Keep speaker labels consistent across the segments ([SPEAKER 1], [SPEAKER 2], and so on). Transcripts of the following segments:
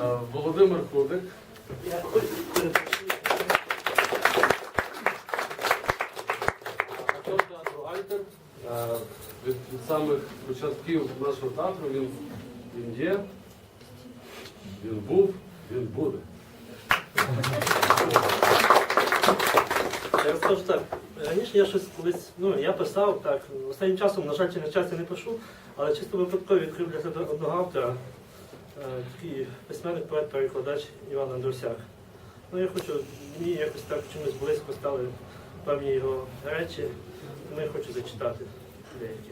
[SPEAKER 1] Е, Володимир
[SPEAKER 2] перепрошую.
[SPEAKER 1] Актор театру Альтер. Е, Від, самих початків нашого театру він, він є, він був, він буде.
[SPEAKER 2] Я скажу так, раніше я щось колись, ну я писав так, останнім часом, на жаль, чи на часі не пишу, але чисто випадково відкрив для себе одного автора, такий письменник, поет, перекладач Іван Андрусяк. Ну я хочу, мені якось так чомусь близько стали певні його речі, тому я хочу зачитати деякі.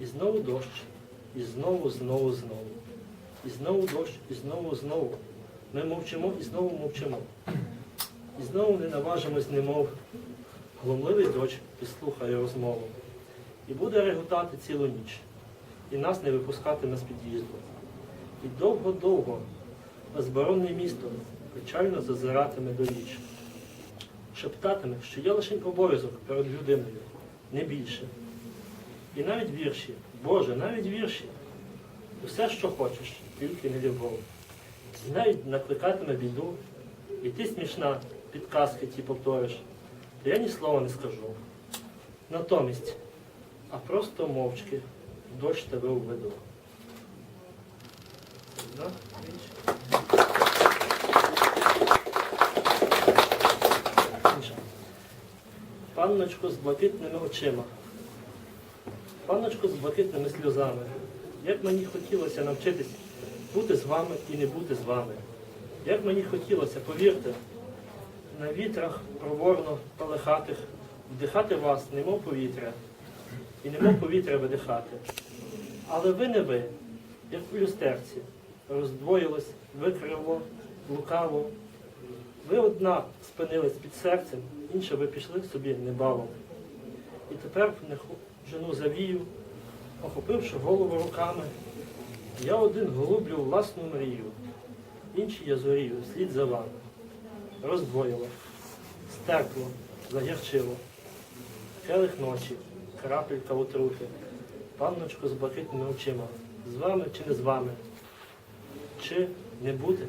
[SPEAKER 2] І знову дощ, і знову, знову, знову. І знову дощ, і знову, знову. Ми мовчимо і знову мовчимо. І знову не наважимось, немов глумливий дощ підслухає розмову. І буде реготати цілу ніч, і нас не випускатиме з під'їзду. І довго-довго безборонне місто печально зазиратиме до річ. Шептатиме, що є лише обов'язок перед людиною, не більше. І навіть вірші, Боже, навіть вірші. Усе, що хочеш, тільки не любов. І навіть накликатиме біду, і ти смішна, підказки ті повториш, то я ні слова не скажу. Натомість, а просто мовчки дощ тебе введу. Да? Інше. З блакитними очима. Панночко з блакитними сльозами. Як мені хотілося навчитись бути з вами і не бути з вами. Як мені хотілося, повірте, на вітрах проворно полихатих, вдихати вас, немов повітря, і немов повітря видихати. Але ви не ви, як у люстерці, роздвоїлось, викриво, лукаво. Ви одна спинились під серцем, інша ви пішли собі небавом. І тепер в жену завію, охопивши голову руками, я один голублю власну мрію, інші я зорію, слід за вами. Роздвоїло, стерпло, загірчило, келих ночі, крапелька отрути, панночку з блакитними очима, з вами чи не з вами, чи не бути?